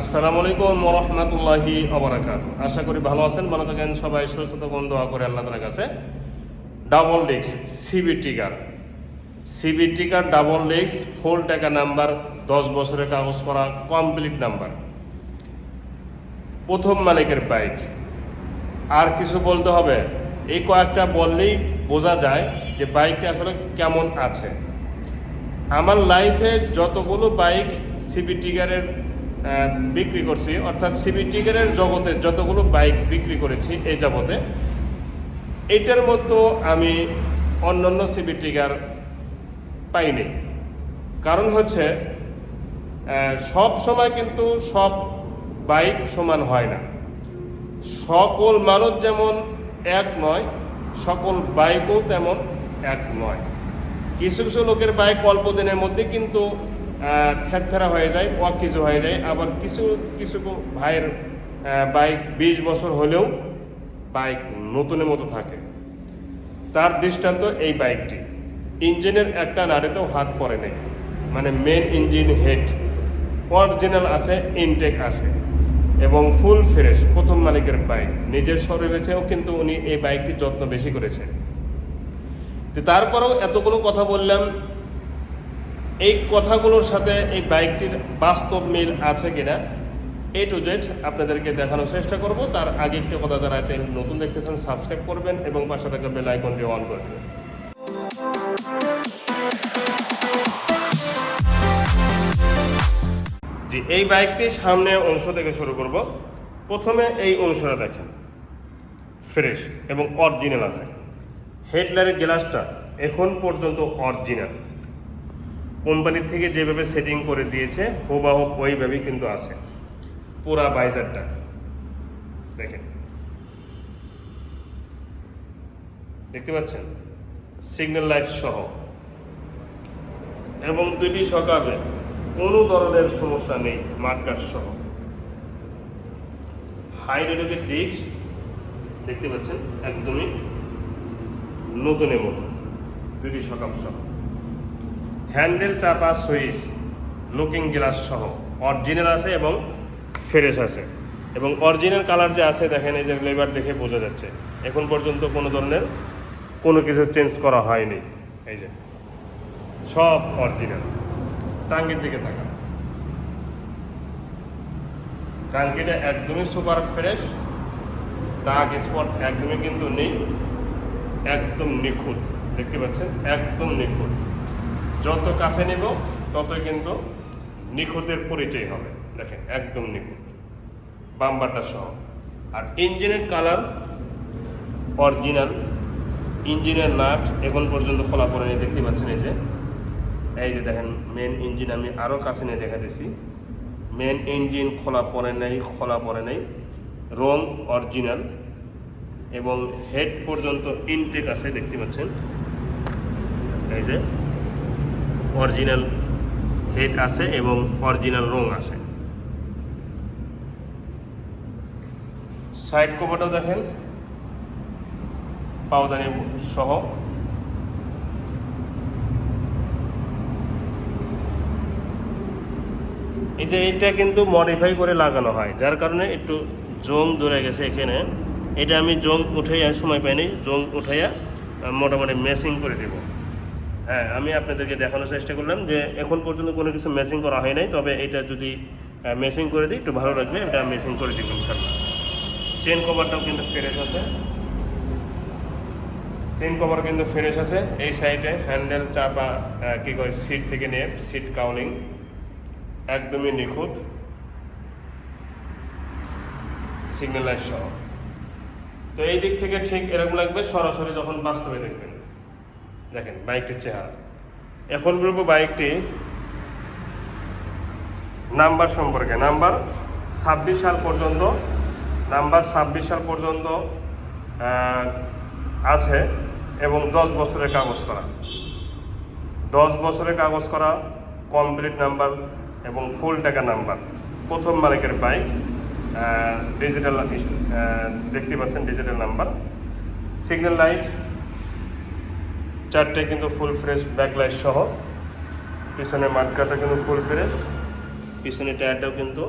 আসসালামু আলাইকুম রহমতুল্লাহি আবরাকাত আশা করি ভালো আছেন ভালো থাকেন। সবাই সুস্থ থাকুন দোয়া করে আল্লাহ তালার কাছে। ডাবল ডিস্ক সিবি টিকার সিবি টিকার ডাবল ডিস্ক ফুল টাকা নাম্বার দশ বছরের কাগজ করা কমপ্লিট নাম্বার প্রথম মালিকের বাইক আর কিছু বলতে হবে? এই কয়েকটা বললেই বোঝা যায় যে বাইকটা আসলে কেমন আছে। আমার লাইফে যতগুলো বাইক সিবি টিগারের আহ, বিক্রি করছি। অর্থাৎ সিবি টিগারের জগতে যতগুলো বাইক বিক্রি করেছি এই যাবতে এটার মতো আমি অন্যান্য সিবি টিগার পাইনি। কারণ হচ্ছে সব সময় কিন্তু সব বাইক সমান হয় না। সকল মানুষ যেমন এক নয়, সকল বাইকও তেমন এক নয়। কিছু কিছু লোকের বাইক অল্প দিনের মধ্যে কিন্তু থ্যারথেরা হয়ে যায় অকিজু হয়ে যায়। আবার কিছু কিছু ভাইয়ের বাইক বিশ বছর হলেও বাইক নতুনের মতো থাকে। তার দৃষ্টান্ত এই বাইকটি। ইঞ্জিনের একটা নাড়িতেও হাত পড়ে নেই। মানে মেন ইঞ্জিন হেড অরিজিনাল আছে ইনটেক আছে। এবং ফুল ফ্রেশ প্রথম মালিকের বাইক। নিজের শরীরে চেয়েও কিন্তু উনি এই বাইকটি যত্ন বেশি করেছেন। তারপরেও এতগুলো কথা বললাম এই কথাগুলোর সাথে এই বাইকটির বাস্তব মিল আছে কিনা এ টু জেড আপনাদেরকে দেখানোর চেষ্টা করব। তার আগে একটি কথা যারা চ্যানেল নতুন দেখতেছেন সাবস্ক্রাইব করবেন এবং পাশে থাকা বেল আইকনটি অন করে দেবেন। জি, এই বাইকটির সামনে অংশ থেকে শুরু করব। প্রথমে এই অংশটা দেখেন। ফ্রেশ এবং অরিজিনাল আছে। হেডলাইটের গ্লাসটা এখন পর্যন্ত অরিজিনাল কোম্পানি থেকে যেভাবে সেটিং করে দিয়েছে হুবাহুব ওইভাবেই কিন্তু আছে। পুরা বাইজারটা। দেখেন। দেখতে পাচ্ছেন? সিগন্যাল লাইট সহ। এবং দুটি সকালে কোনো ধরনের সমস্যা নেই মার্কার সহ। হাইড্রোলিকের ডিস্ক দেখতে পাচ্ছেন? একদমই নতুনের মতো। দুটি সকাল সহ হ্যান্ডেল চাপা সুইচ, লুকিং গ্লাস সহ অরিজিনাল আছে এবং ফ্রেশ আছে। এবং অরিজিনাল কালার যে আছে, দেখেন এই যে লেবার দেখে বোঝা যাচ্ছে। এখন পর্যন্ত কোনো ধরনের কোনো কিছু চেঞ্জ করা হয়নি। এই যে, সব অরিজিনাল। টাঙ্গির দিকে তাকান। টাঙ্কিটা একদমই সুপার ফ্রেশ, দাগ, স্পট একদমই কিন্তু নেই, একদম নিখুঁত। দেখতে পাচ্ছেন? একদম নিখুঁত। যত কাছে নেব, ততই কিন্তু নিখুঁতের পরিচয় হবে। দেখেন, একদম নিখুঁত। বাম্বারটা সহ। আর ইঞ্জিনের কালার অরিজিনাল। ইঞ্জিনের নাট এখন পর্যন্ত খোলা পড়েনি দেখতে পাচ্ছেন এই যে। এই যে দেখেন মেন ইঞ্জিন আমি আরও কাছে নিয়ে দেখা দিছি মেন ইঞ্জিন খোলা পড়ে নাই, খোলা পড়ে নাই। রং অরিজিনাল। এবং হেড পর্যন্ত ইনটেক আছে, দেখতে পাচ্ছেন। এই যে। অরিজিনাল হেড আছে এবং অরিজিনাল রং আছে। সাইড কভারটাও দেখেন, পাওদানি সহ। এই যে এটা কিন্তু মডিফাই করে লাগানো হয়, যার কারণে একটু জং ধরে গেছে এখানে। এটা আমি জং উঠাইয়া সময় পাইনি জং উঠাইয়া মোটামুটি মেসিং করে দেব। হ্যাঁ আমি আপনাদেরকে দেখানোর চেষ্টা করলাম যে এখন পর্যন্ত কোনো কিছু মেসিং করা হয় নাই, তবে এটা যদি মেসিং করে দিই, একটু ভালো লাগবে, এটা মেসিং করে দিব ইনশাল্লাহ চেন কভারটাও কিন্তু ফ্রেশ আছে। চেন কভার কিন্তু ফ্রেশ আছে, এই সাইডে হ্যান্ডেল চাপা কি কয় সিট থেকে নিয়ে সিট কাউলিং একদমই নিখুঁত। সিগন্যাল লাইট সহ। তো এই দিক থেকে ঠিক এরকম লাগবে, সরাসরি যখন বাস্তবে দেখবেন। দেখেন, বাইকটির চেহারা। এখন বলব বাইকটি নাম্বার সম্পর্কে। নাম্বার ছাব্বিশ সাল পর্যন্ত, নাম্বার ছাব্বিশ সাল পর্যন্ত আছে এবং দশ বছরের কাগজ করা। দশ বছরের কাগজ করা, কমপ্লিট নাম্বার এবং ফুল টাকা নাম্বার। প্রথম মালিকের বাইক ডিজিটাল দেখতে পাচ্ছেন ডিজিটাল নাম্বার। সিগন্যাল লাইট চারটে কিন্তু ফুল ফ্রেশ ব্যাকলাইট সহ। পিছনে মাঠকাটা কিন্তু ফুল ফ্রেশ পিছনে টায়ারটাও কিন্তু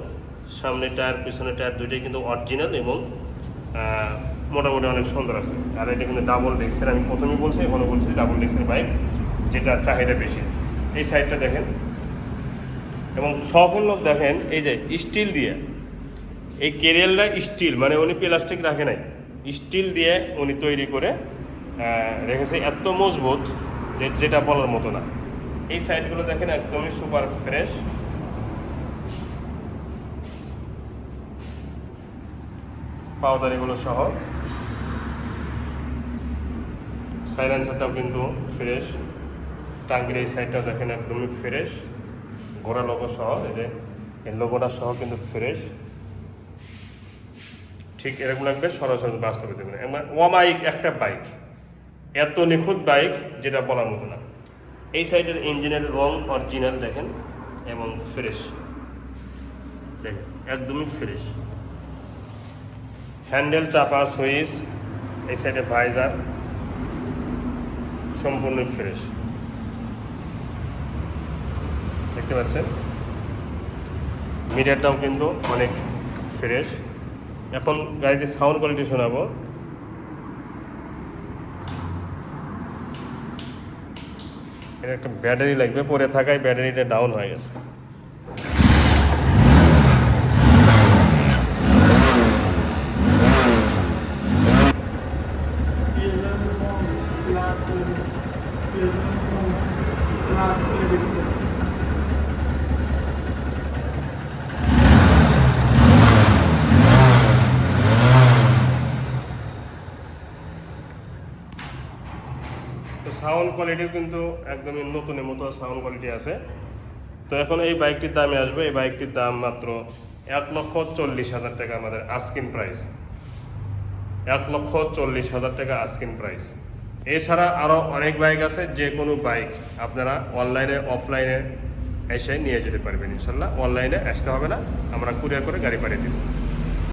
সামনে টায়ার, পিছনে টায়ার দুইটাই কিন্তু অরিজিনাল এবং মোটামুটি অনেক সুন্দর আছে। আর এটা কিন্তু ডাবল ডিস্কের আমি প্রথমেই বলছি এখনও বলছি ডাবল ডিস্কের বাইক যেটা চাহিদা বেশি। এই সাইডটা দেখেন। এবং সকল লোক দেখেন, এই যে স্টিল দিয়ে, এই কেরিয়ালটা স্টিল মানে উনি প্লাস্টিক রাখে নাই। স্টিল দিয়ে উনি তৈরি করে রেখেছে এত মজবুত যে যেটা বলার মতো না। এই সাইডগুলো দেখেন একদমই সুপার ফ্রেশ। পাওদারিগুলো সহ। সাইলেন্সারটাও কিন্তু ফ্রেশ। টাঙ্গির এই সাইডটাও দেখেন একদমই ফ্রেশ। ঘোড়া লোগো সহ, এই যে এই লোগোটা সহ কিন্তু ফ্রেশ। ঠিক এরকম লাগবে সরাসরি বাস্তবে দেবেন। ওয়ামাইক একটা বাইক এত নিখুঁত বাইক যেটা বলার মতো না। এই সাইডের ইঞ্জিনের রং অরিজিনাল দেখেন, এবং ফ্রেশ দেখেন, একদমই ফ্রেশ হ্যান্ডেল চাপা সুইচ, এই সাইডে ভাইজার সম্পূর্ণ ফ্রেশ দেখতে পাচ্ছেন? মিডিয়াটাও কিন্তু অনেক ফ্রেশ এখন গাড়িটির সাউন্ড কোয়ালিটি শোনাবো। এর একটা ব্যাটারি লাগবে পরে থাকায় ব্যাটারিটা ডাউন হয়ে গেছে তো সাউন্ড কোয়ালিটিও কিন্তু একদমই নতুনের মতো সাউন্ড কোয়ালিটি আছে। তো এখন এই বাইকটির দামে আসবে। এই বাইকটির দাম মাত্র এক লক্ষ চল্লিশ হাজার টাকা আমাদের আস্কিন প্রাইস এক লক্ষ চল্লিশ হাজার টাকা আস্কিন প্রাইস এছাড়া আরও অনেক বাইক আছে, যে কোনো বাইক আপনারা অনলাইনে অফলাইনে এসে নিয়ে যেতে পারবেন, ইনশাল্লাহ। অনলাইনে আসতে হবে না, আমরা কুরিয়ার করে গাড়ি পাঠিয়ে দেবো।